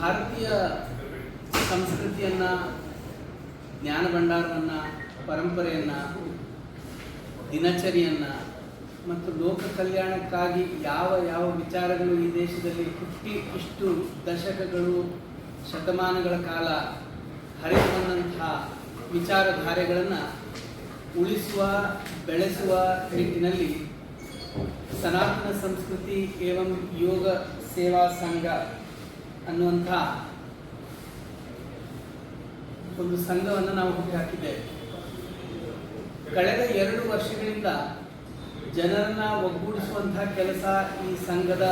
ಭಾರತೀಯ ಸಂಸ್ಕೃತಿಯನ್ನು ಜ್ಞಾನ ಭಂಡಾರವನ್ನು ಪರಂಪರೆಯನ್ನು, ದಿನಚರಿಯನ್ನು ಮತ್ತು ಲೋಕ ಕಲ್ಯಾಣಕ್ಕಾಗಿ ಯಾವ ಯಾವ ವಿಚಾರಗಳು ಈ ದೇಶದಲ್ಲಿ ಹುಟ್ಟಿ ಇಷ್ಟು ದಶಕಗಳು, ಶತಮಾನಗಳ ಕಾಲ ಹರಿದು ಬಂದಂತಹ ವಿಚಾರಧಾರೆಗಳನ್ನು ಉಳಿಸುವ, ಬೆಳೆಸುವ ನಿಟ್ಟಿನಲ್ಲಿ ಸನಾತನ ಸಂಸ್ಕೃತಿ ಏವಂ ಯೋಗ ಸೇವಾ ಸಂಘ ಅನ್ನುವಂಥ ಒಂದು ಸಂಘವನ್ನು ನಾವು ಹುಟ್ಟಿ ಹಾಕಿದ್ದೇವೆ. ಕಳೆದ ಎರಡು ವರ್ಷಗಳಿಂದ ಜನರನ್ನ ಒಗ್ಗೂಡಿಸುವಂತಹ ಕೆಲಸ ಈ ಸಂಘದ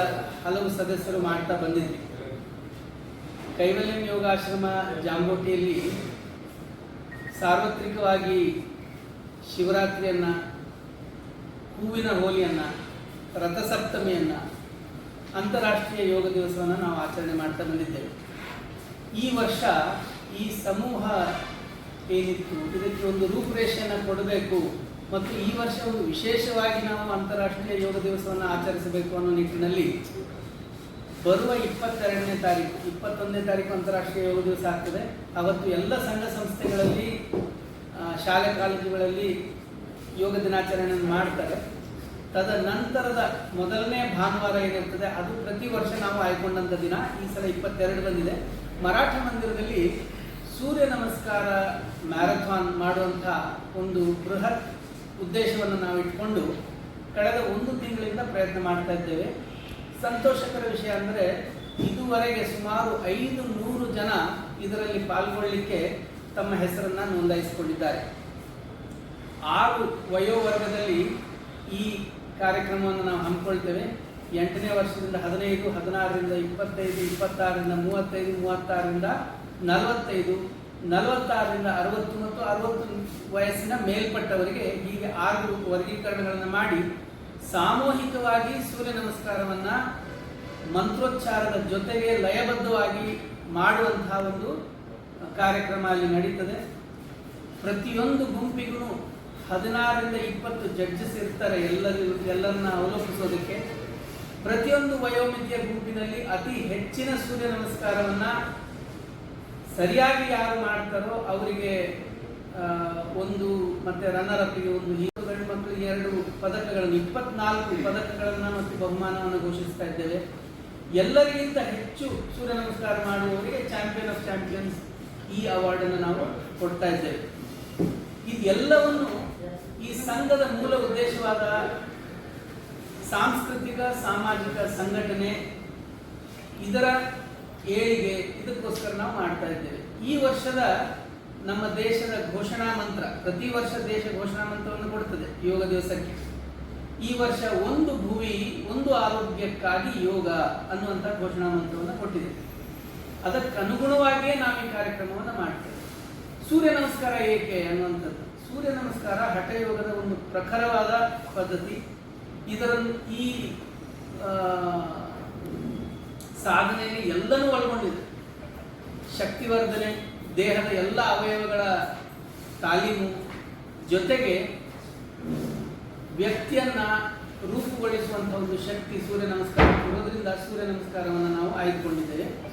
ಹಲವು ಸದಸ್ಯರು ಮಾಡ್ತಾ ಬಂದಿದ್ವಿ. ಕೈವಲ್ಯಂ ಯೋಗಾಶ್ರಮ ಜಾಂಬೋಟಿಯಲ್ಲಿ ಸಾರ್ವತ್ರಿಕವಾಗಿ ಶಿವರಾತ್ರಿಯನ್ನ, ಹೂವಿನ ಹೋಲಿಯನ್ನ, ರಥಸಪ್ತಮಿಯನ್ನ ಅಂತಾರಾಷ್ಟ್ರೀಯ ಯೋಗ ದಿವಸವನ್ನು ನಾವು ಆಚರಣೆ ಮಾಡ್ತಾ ಬಂದಿದ್ದೇವೆ. ಈ ವರ್ಷ ಈ ಸಮೂಹ ಏನಿತ್ತು, ಇದಕ್ಕೆ ಒಂದು ರೂಪುರೇಷೆಯನ್ನು ಕೊಡಬೇಕು ಮತ್ತು ಈ ವರ್ಷ ಒಂದು ವಿಶೇಷವಾಗಿ ನಾವು ಅಂತಾರಾಷ್ಟ್ರೀಯ ಯೋಗ ದಿವಸವನ್ನು ಆಚರಿಸಬೇಕು ಅನ್ನೋ ನಿಟ್ಟಿನಲ್ಲಿ ಬರುವ ಇಪ್ಪತ್ತೆರಡನೇ ತಾರೀಕು, ಇಪ್ಪತ್ತೊಂದನೇ ತಾರೀಕು ಅಂತಾರಾಷ್ಟ್ರೀಯ ಯೋಗ ದಿವಸ ಆಗ್ತದೆ. ಅವತ್ತು ಎಲ್ಲ ಸಂಘ ಸಂಸ್ಥೆಗಳಲ್ಲಿ ಶಾಲೆ ಕಾಲೇಜುಗಳಲ್ಲಿ ಯೋಗ ದಿನಾಚರಣೆಯನ್ನು ಮಾಡ್ತಾರೆ. ತದನಂತರದ ಮೊದಲನೇ ಭಾನುವಾರ ಏನಿರ್ತದೆ, ಅದು ಪ್ರತಿ ವರ್ಷ ನಾವು ಆಯ್ಕೊಂಡಂಥ ದಿನ. ಈ ಸಲ ಇಪ್ಪತ್ತೆರಡು ಬಂದಿದೆ. ಮರಾಠ ಮಂದಿರದಲ್ಲಿ ಸೂರ್ಯ ನಮಸ್ಕಾರ ಮ್ಯಾರಥಾನ್ ಮಾಡುವಂತಹ ಒಂದು ಬೃಹತ್ ಉದ್ದೇಶವನ್ನು ನಾವು ಇಟ್ಕೊಂಡು ಕಳೆದ ಒಂದು ತಿಂಗಳಿಂದ ಪ್ರಯತ್ನ ಮಾಡ್ತಾ ಇದ್ದೇವೆ. ಸಂತೋಷಕರ ವಿಷಯ ಅಂದರೆ, ಇದುವರೆಗೆ ಸುಮಾರು ಐದು ನೂರು ಜನ ಇದರಲ್ಲಿ ಪಾಲ್ಗೊಳ್ಳಲಿಕ್ಕೆ ತಮ್ಮ ಹೆಸರನ್ನು ನೋಂದಾಯಿಸಿಕೊಂಡಿದ್ದಾರೆ. ಆರು ವಯೋವರ್ಗದಲ್ಲಿ ಈ ಕಾರ್ಯಕ್ರಮವನ್ನು ನಾವು ಹಮ್ಮಿಕೊಳ್ತೇವೆ. ಎಂಟನೇ ವರ್ಷದಿಂದ ಹದಿನೈದು, ಹದಿನಾರರಿಂದ ಇಪ್ಪತ್ತೈದು, ಇಪ್ಪತ್ತಾರರಿಂದ ಮೂವತ್ತೈದು, ಮೂವತ್ತಾರರಿಂದ ನಲವತ್ತೈದು, ನಲವತ್ತಾರರಿಂದ ಅರವತ್ತು ಮತ್ತು ಅರವತ್ತು ವಯಸ್ಸಿನ ಮೇಲ್ಪಟ್ಟವರಿಗೆ ಹೀಗೆ ಆರು ವರ್ಗೀಕರಣಗಳನ್ನು ಮಾಡಿ ಸಾಮೂಹಿಕವಾಗಿ ಸೂರ್ಯ ನಮಸ್ಕಾರವನ್ನು ಮಂತ್ರೋಚ್ಚಾರದ ಜೊತೆಗೆ ಲಯಬದ್ಧವಾಗಿ ಮಾಡುವಂತಹ ಒಂದು ಕಾರ್ಯಕ್ರಮ ಅಲ್ಲಿ ನಡೀತದೆ. ಪ್ರತಿಯೊಂದು ಗುಂಪಿಗೂ ಹದಿನಾರರಿಂದ ಇಪ್ಪತ್ತು ಜಡ್ಜಸ್ ಇರ್ತಾರೆ ಎಲ್ಲರೂ, ಎಲ್ಲರನ್ನ ಅವಲೋಕಿಸೋದಕ್ಕೆ. ಪ್ರತಿಯೊಂದು ವಯೋಮಿತಿಯ ಗುಂಪಿನಲ್ಲಿ ಅತಿ ಹೆಚ್ಚಿನ ಸೂರ್ಯ ನಮಸ್ಕಾರವನ್ನ ಸರಿಯಾಗಿ ಯಾರು ಮಾಡ್ತಾರೋ ಅವರಿಗೆ ಒಂದು ಮತ್ತೆ ರನ್ನರ್ ಅಪ್ಗೆ ಒಂದು ಹೀರೋ ಗಂಡು ಮತ್ತು ಎರಡು ಪದಕಗಳನ್ನು, ಇಪ್ಪತ್ನಾಲ್ಕು ಪದಕಗಳನ್ನು ಮತ್ತು ಬಹುಮಾನವನ್ನು ಘೋಷಿಸ್ತಾ ಇದ್ದೇವೆ. ಎಲ್ಲರಿಗಿಂತ ಹೆಚ್ಚು ಸೂರ್ಯ ನಮಸ್ಕಾರ ಮಾಡುವವರಿಗೆ ಚಾಂಪಿಯನ್ ಆಫ್ ಚಾಂಪಿಯನ್ಸ್ ಈ ಅವಾರ್ಡನ್ನು ನಾವು ಕೊಡ್ತಾ ಇದ್ದೇವೆ. ಇದೆಲ್ಲವನ್ನು ಸಂಘದ ಮೂಲ ಉದ್ದೇಶವಾದ ಸಾಂಸ್ಕೃತಿಕ, ಸಾಮಾಜಿಕ ಸಂಘಟನೆ ಇದರ ಏಳಿಗೆ ಇದಕ್ಕೋಸ್ಕರ ನಾವು ಮಾಡ್ತಾ ಇದ್ದೇವೆ. ಈ ವರ್ಷದ ನಮ್ಮ ದೇಶದ ಘೋಷಣಾ ಮಂತ್ರ, ಪ್ರತಿ ವರ್ಷ ದೇಶ ಘೋಷಣಾ ಮಂತ್ರವನ್ನು ಕೊಡ್ತದೆ, ಯೋಗ ದಿವಸಕ್ಕೆ. ಈ ವರ್ಷ ಒಂದು ಭೂಮಿ ಒಂದು ಆರೋಗ್ಯಕ್ಕಾಗಿ ಯೋಗ ಅನ್ನುವಂಥ ಘೋಷಣಾ ಮಂತ್ರವನ್ನು ಕೊಟ್ಟಿದೆ. ಅದಕ್ಕನುಗುಣವಾಗಿಯೇ ನಾವು ಈ ಕಾರ್ಯಕ್ರಮವನ್ನು ಮಾಡ್ತೇವೆ. ಸೂರ್ಯ ನಮಸ್ಕಾರ ಏಕೆ ಅನ್ನುವಂಥದ್ದು. ಸೂರ್ಯ ನಮಸ್ಕಾರ ಹಠಯೋಗದ ಒಂದು ಪ್ರಖರವಾದ ಪದ್ಧತಿ. ಇದರನ್ನು ಈ ಸಾಧನೆಯಲ್ಲಿ ಎಲ್ಲನೂ ಒಳಗೊಂಡಿದೆ. ಶಕ್ತಿವರ್ಧನೆ, ದೇಹದ ಎಲ್ಲ ಅವಯವಗಳ ತಾಲೀಮು ಜೊತೆಗೆ ವ್ಯಕ್ತಿಯನ್ನ ರೂಪುಗೊಳಿಸುವಂತಹ ಒಂದು ಶಕ್ತಿ ಸೂರ್ಯ ನಮಸ್ಕಾರ ಇರೋದ್ರಿಂದ ಸೂರ್ಯ ನಮಸ್ಕಾರವನ್ನು ನಾವು ಆಯ್ದುಕೊಂಡಿದ್ದೇವೆ.